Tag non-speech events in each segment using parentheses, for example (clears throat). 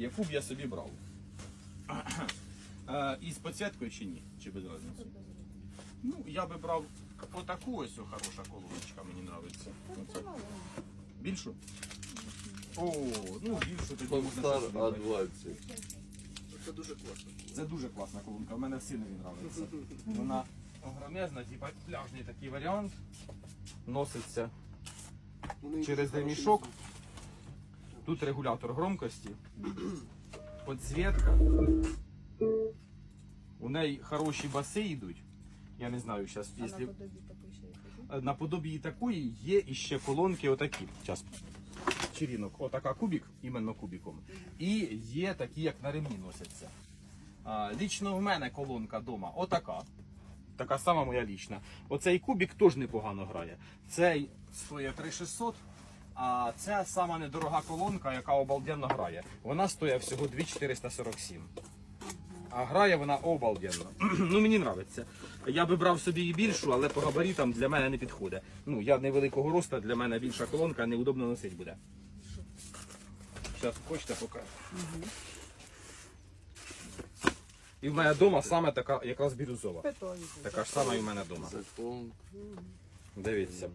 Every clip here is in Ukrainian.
яку б я собі брав. Е, І з підсвіткою чи ні? Чи без різниці? Ну, я би брав отаку ось о, хороша колоночка, мені подобається. Більшу? О, ну більшу тоді можна. А20. Це дуже класно. Це дуже класна колонка, в мене синові подобається. Вона огромезна, типа пляжний такий варіант. Носиться через ремішок. Тут регулятор громкості, підсвітка. У неї хороші баси йдуть. Я не знаю, зараз, якщо наподобі такої є іще колонки отакі. Зараз. Черінок, отака кубік, іменно кубіком. І є такі, як на ремні носяться. А, лічно в мене колонка вдома отака. Така сама моя лічна. Оцей кубік теж непогано грає. Цей стоїть 3600, а це сама недорога колонка, яка обалденно грає. Вона стоїть всього 2447. А грає вона обалденно. (clears throat) ну мені подобається. Я би брав собі і більшу, але по габаритам для мене не підходить. Ну, я невеликого росту, для мене більша колонка, неудобно носити буде. Зараз хочете покажу. І в мене вдома саме така, якраз бірюзова. Така ж сама і в мене вдома. Дивіться.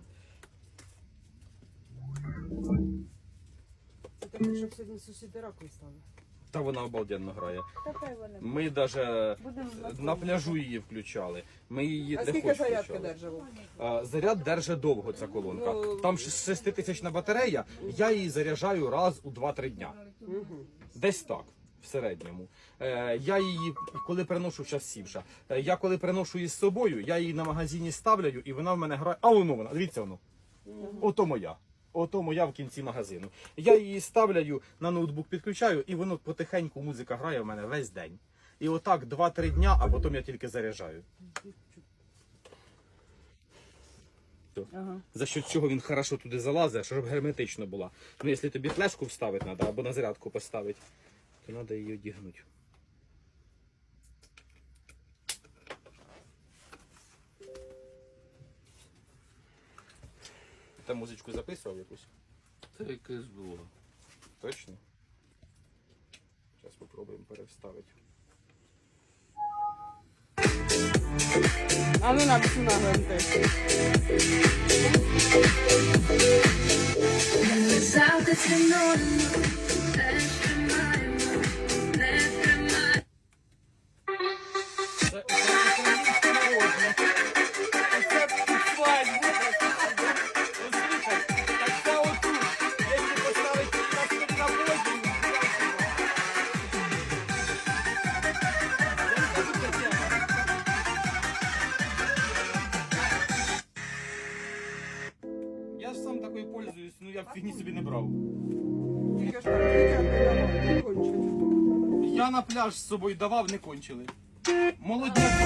Щоб сьогодні сусіди раку стали. Та вона обалденно грає. Така вони. Ми навіть Будемо на пляжу її включали. Ми її А де скільки хоч зарядка включали. держало? А, Заряд держить довго ця колонка. Ну, Там 6000 батарея, я її заряджаю раз у 2-3 дня. Десь так. В середньому. Е, я її, коли приношу, зараз сівша. Е, я коли приношу її з собою, я її на магазині ставляю, і вона в мене грає. А воно вона, дивіться воно. Ото моя. Ото моя в кінці магазину. Я її ставляю, на ноутбук підключаю, і воно потихеньку музика грає в мене весь день. І отак 2-3 дня, а потім я тільки заряджаю. Ага. За що цього він хорошо туди залазить, щоб герметично була. Ну, якщо тобі флешку вставити треба, або на зарядку поставити, то треба її одягнути. Ти музичку записував якусь? Це якесь було. Точно? Зараз спробуємо переставити. А ну на всю. Завжди пользуюсь, ну я б фігні собі не брав. Я на пляж з собою давав, не кончили. Молодняку.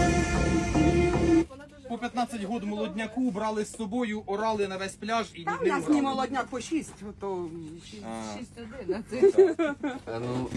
По 15 год молодняку брали з собою, орали на весь пляж і Та в нас не молодняк по шість, то А. 6-11. А ну,